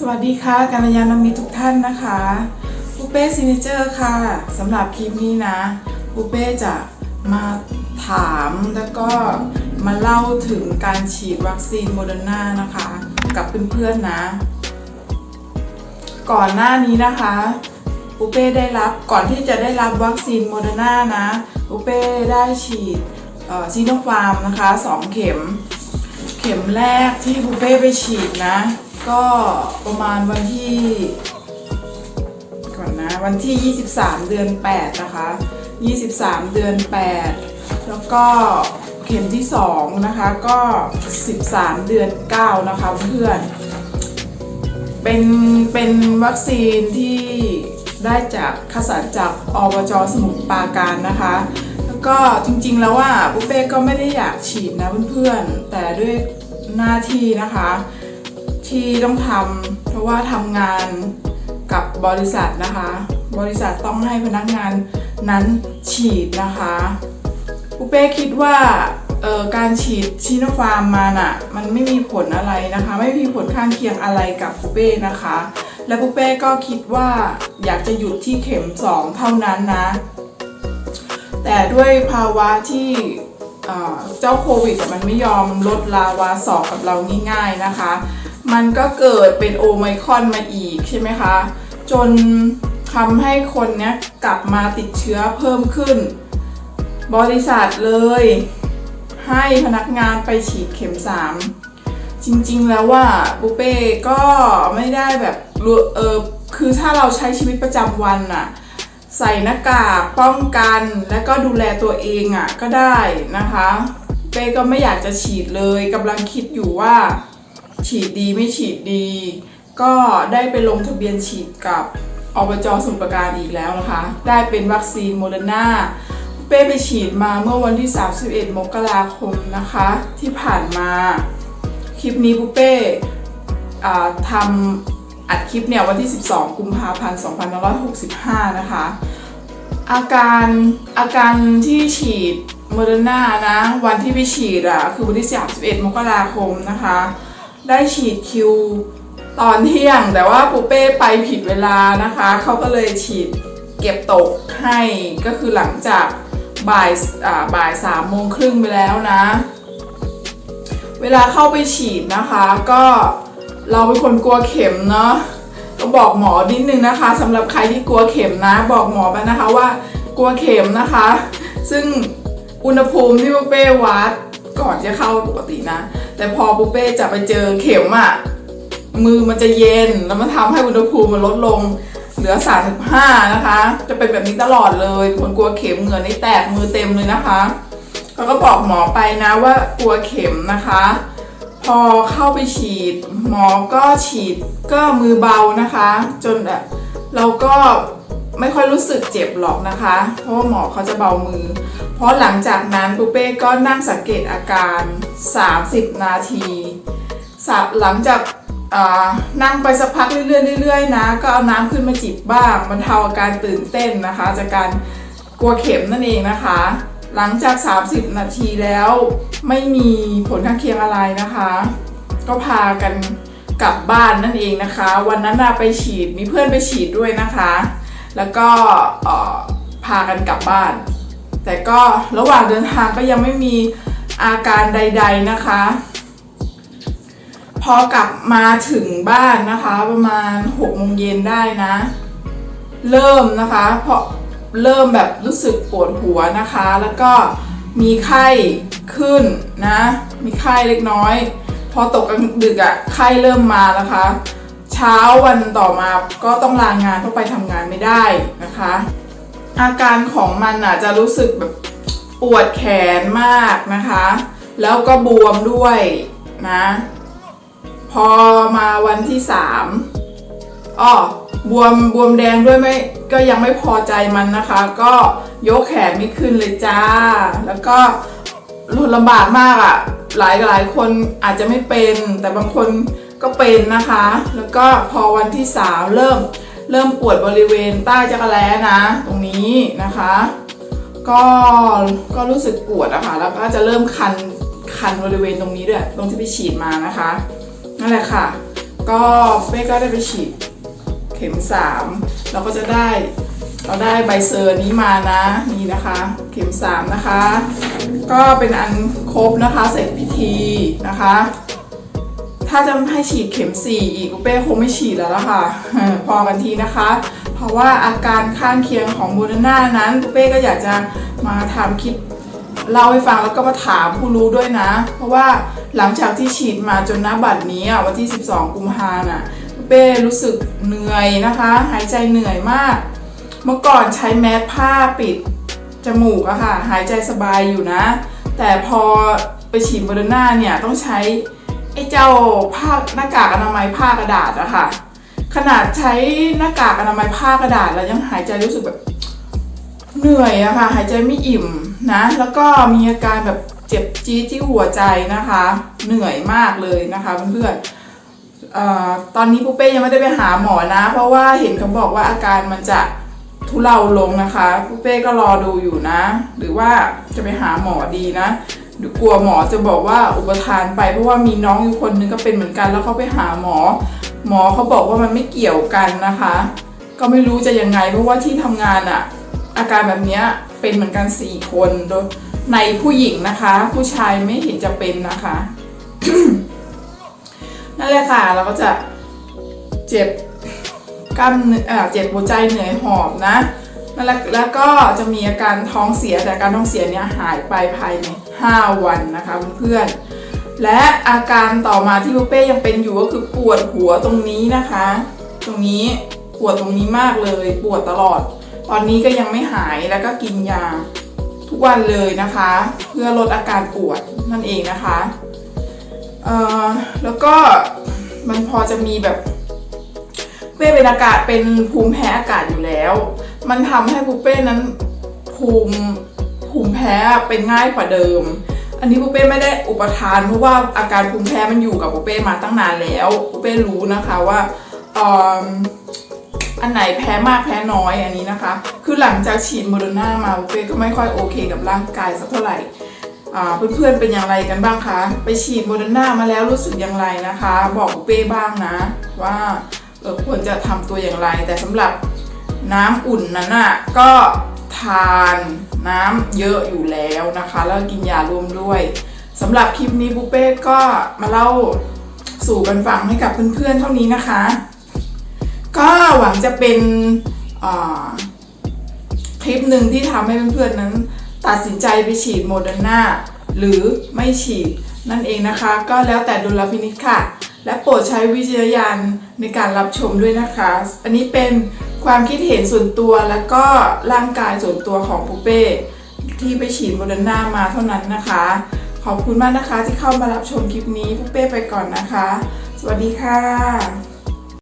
สวัสดีค่ะกัลยาณมิตรทุกท่านนะคะปูเป้ซิเนเจอร์ค่ะสำหรับคลิปนี้นะปูเป้จะมาถามแล้วก็มาเล่าถึงการฉีดวัคซีนโมเดอร์นานะคะ กับเพื่อนๆนะ ก่อนหน้านี้นะคะปูเป้ได้รับก่อนที่จะได้รับวัคซีนโมเดอร์นานะปูเป้ได้ฉีดซีโนฟาร์มนะคะ 2 เข็ม เข็มแรกที่ปูเป้ไปฉีดนะ ก็ประมาณวันที่ก่อนนะวันที่ 23 เดือน 8 นะคะ 23 เดือน 8 แล้วก็เข็มที่ 2 นะคะก็ 13 เดือน 9 นะคะเพื่อนเป็นเป็นวัคซีนที่ได้จากขสารจากอบจสมุทรปราการนะคะ แล้วก็จริงๆแล้วว่าปุ๊เป้ก็ไม่ได้อยากฉีดนะเพื่อนๆแต่ด้วยหน้าที่นะคะ ที่ต้องทำเพราะว่าทำงานกับบริษัทนะคะ บริษัทต้องให้พนักงานนั้นฉีดนะคะปุ๊เป้คิดว่าการฉีดชิโนฟาร์มมาน่ะมันไม่มีผลอะไรนะคะ ไม่มีผลข้างเคียงอะไรกับปุ๊เป้นะคะ และปุ๊เป้ก็คิดว่าอยากจะหยุดที่เข็ม 2 เท่านั้นนะ แต่ด้วยภาวะที่เอ่อเจ้าโควิดมันไม่ยอมลดลาวาสอกกับเราง่ายๆนะคะ มันก็เกิดเป็นโอไมครอนมาอีกใช่ไหมคะ จนทำให้คนเนี้ยกลับมาติดเชื้อเพิ่มขึ้น บริษัทเลย ให้พนักงานไปฉีดเข็ม 3 จริงๆแล้วว่าบุเป้ก็ไม่ได้แบบเออคือถ้าเราใช้ชีวิตประจำวันอะใส่หน้ากากป้องกันและก็ดูแลตัวเองอะก็ได้นะคะเป้ก็ไม่อยากจะฉีดเลยกำลังคิดอยู่ว่า ฉีดดีไม่ฉีดดี ก็ได้ไปลงทะเบียนฉีดกับอบจสมุทรปราการอีกแล้วนะคะ ได้เป็นวัคซีนโมเดอร์นาเป้ไปฉีดมาเมื่อวันที่ 31 มกราคมนะคะ ที่ผ่านมา คลิปนี้ปุเป้ทำอัดคลิปเนี่ยวันที่ 12 กุมภาพันธ์ 2565 นะคะ อาการอาการที่ฉีดโมเดอร์นานะ วันที่ไปฉีดอะคือวันที่ 31 มกราคมนะคะ ได้ฉีดคิวตอนเที่ยง แต่ว่าปูเป้ไปผิดเวลานะคะ เขาก็เลยฉีดเก็บตกให้ก็คือหลังจากบ่ายอ่าบ่ายสามโมงครึ่งไปแล้วนะ เวลาเข้าไปฉีดนะคะก็เราเป็นคนกลัวเข็มเนาะก็บอกหมอนิดนึงนะคะสำหรับใครที่กลัวเข็มนะ บอกหมอไปนะคะว่ากลัวเข็มนะคะ ซึ่งอุณหภูมิที่ปูเป้วัด ก่อนจะเข้าปกตินะ แต่พอปูเป้จะไปเจอเข็มอะ่ะมือมันจะเย็นแล้วมันทำให้อุณหภูมิมันลดลงเหลือ 35 นะคะ จะเป็นแบบนี้ตลอดเลยคนกลัวเข็มเหงื่อนี่แตกมือเต็มเลยนะคะเขาก็บอกหมอไปนะว่ากลัวเข็มนะคะ พอเข้าไปฉีด หมอก็ฉีดก็มือเบานะคะ จนแบบเราก็ ไม่ค่อยรู้สึกเจ็บหรอกนะคะ เพราะว่าหมอเขาจะเบามือ เพราะหลังจากนั้นปูเป้ก็นั่งสังเกตอาการ 30 นาที หลังจากนั่งไปสักพักเรื่อยๆเรื่อยๆนะ ก็เอาน้ำขึ้นมาจิบบ้างบรรเทาอาการตื่นเต้นนะคะ จากการกลัวเข็มนั่นเองนะคะ หลังจาก 30 นาทีแล้วไม่มีผลข้างเคียงอะไรนะคะ ก็พากันกลับบ้านนั่นเองนะคะ วันนั้นไปฉีดมีเพื่อนไปฉีดด้วยนะคะ แล้วก็พากันกลับบ้าน แต่ก็ระหว่างเดินทางก็ยังไม่มีอาการใด ๆนะคะ พอกลับมาถึงบ้านนะคะ ประมาณ6โมงเย็นได้นะ เริ่มนะคะเพราะเริ่มแบบรู้สึกปวดหัวนะคะ แล้วก็มีไข้ขึ้นนะ มีไข้เล็กน้อย พอตกกลางดึกอะ่ะไข้เริ่มมานะคะ เช้าวันต่อมาก็ต้องลางานเพราะไปทำงานไม่ได้นะคะ อาการของมันอะจะรู้สึกแบบปวดแขนมากนะคะ แล้วก็บวมด้วยนะ พอมาวันที่สามอ้อบวมบวมแดงด้วยไม่ก็ยังไม่พอใจมันนะคะ ก็ยกแขนไม่ขึ้นเลยจ้า แล้วก็รุนลำบากมากอะ่ะ หลายหลายคนอาจจะไม่เป็น แต่บางคน ก็เป็นนะคะ แล้วก็พอวันที่สามเริ่มเริ่มปวดบริเวณใต้จักรแล้นะ ตรงนี้นะคะ ก็ก็รู้สึกปวดอะค่ะแล้วก็จะเริ่มคันคันบริเวณตรงนี้ด้วยตรงที่ไปฉีดมานะคะนั่นแหละค่ะ ก็เป้ก็ได้ไปฉีดเข็มสามเราก็จะได้เราได้ใบเซอร์นี้มานะนี่นะคะ เข็มสามนะคะ ก็เป็นอันครบนะคะเสร็จพิธีนะคะ ถ้าจะให้ฉีดเข็ม 4 อีกอุเป้คงไม่ฉีดแล้วล่ะค่ะ พอกันทีนะคะ เพราะว่าอาการข้างเคียงของโมเดอร์นานั้นอุเป้ก็อยากจะมาทำคลิปเล่าให้ฟังแล้วก็มาถามผู้รู้ด้วยนะ เพราะว่าหลังจากที่ฉีดมาจนณบัดนี้วันที่ 12 กุมภาน่ะอุเป้รู้สึกเหนื่อยนะคะ หายใจเหนื่อยมาก เมื่อก่อนใช้แมสผ้าปิดจมูกอะค่ะ หายใจสบายอยู่นะ แต่พอไปฉีดโมเดอร์นาเนี่ยต้องใช้ ไอ้เจ้าผ้าหน้ากากอนามัยผ้ากระดาษอะค่ะ ขนาดใช้หน้ากากอนามัยผ้ากระดาษแล้วยังหายใจรู้สึกแบบเหนื่อยอะค่ะ หายใจไม่อิ่มนะ แล้วก็มีอาการแบบเจ็บจี๊ดที่หัวใจนะคะ เหนื่อยมากเลยนะคะเพื่อนๆตอนนี้ปุ๊เป้ยังไม่ได้ไปหาหมอนะ เพราะว่าเห็นเขาบอกว่าอาการมันจะทุเลาลงนะคะปุ๊เป้ก็รอดูอยู่นะ หรือว่าจะไปหาหมอดีนะ หรือกลัวหมอจะบอกว่าอุปทานไปเพราะว่ามีน้องอยู่คนนึงก็เป็นเหมือนกันแล้วเขาไปหาหมอ หมอเขาบอกว่ามันไม่เกี่ยวกันนะคะ ก็ไม่รู้จะยังไง เพราะว่าที่ทำงานอะอาการแบบนี้เป็นเหมือนกันสี่คนโดยในผู้หญิงนะคะ ผู้ชายไม่เห็นจะเป็นนะคะนั่นแหละค่ะเราก็จะเจ็บกล้ามเนื้อเอ่อเจ็บหัวใจเหนื่อยหอบนะและแล้วก็จะมีอาการท้องเสียแต่อาการท้องเสียเนี้ยหายไปภายใน 5 วันนะคะเพื่อนๆและอาการต่อมาที่ปุเป้ยังเป็นอยู่ก็คือปวดหัวตรงนี้นะคะ ตรงนี้ปวดตรงนี้มากเลย ปวดตลอด ตอนนี้ก็ยังไม่หายแล้วก็กินยาทุกวันเลยนะคะ เพื่อลดอาการปวดนั่นเองนะคะเอ่อแล้วก็มันพอจะมีแบบเป้เป็นอากาศเป็นภูมิแพ้อากาศอยู่แล้ว มันทำให้ปูเป้นั้นภูมิ ภูมิแพ้เป็นง่ายกว่าเดิม อันนี้ปูเป้ไม่ได้อุปทาน เพราะว่าอาการภูมิแพ้มันอยู่กับปูเป้มาตั้งนานแล้วปูเป้รู้นะคะว่าอ่าอันไหนแพ้มากแพ้น้อยอันนี้นะคะ คือหลังจากฉีดโมเดอร์นามาปูเป้ก็ไม่ค่อยโอเคกับร่างกายสักเท่าไหร่อ่าเพื่อนๆเป็นอย่างไรกันบ้างคะ ไปฉีดโมเดอร์นามาแล้วรู้สึกอย่างไรนะคะ บอกปุเป้บ้างนะ ว่าควรจะทำตัวอย่างไรแต่สำหรับน้ำอุ่นนั้นน่ะก็ ทานน้ำเยอะอยู่แล้วนะคะ แล้วกินยาร่วมด้วยสำหรับคลิปนี้ปุเป้ก็มาเล่าสู่กันฟังให้กับเพื่อนๆเท่านี้นะคะ ก็หวังจะเป็นคลิปหนึ่งที่ทำให้เพื่อนๆนั้น ตัดสินใจไปฉีดโมเดอร์นาหรือไม่ฉีดนั่นเองนะคะ ก็แล้วแต่ดุลพินิจค่ะ และโปรดใช้วิจารณญาณ ในการรับชมด้วยนะคะ อันนี้เป็นความคิดเห็นส่วนตัวแล้วก็ร่างกายส่วนตัวของปูเป้ที่ไปฉีดโมเดอร์นามาเท่านั้นนะคะ ขอบคุณมากนะคะที่เข้ามารับชมคลิปนี้ปูเป้ไปก่อนนะคะ สวัสดีค่ะ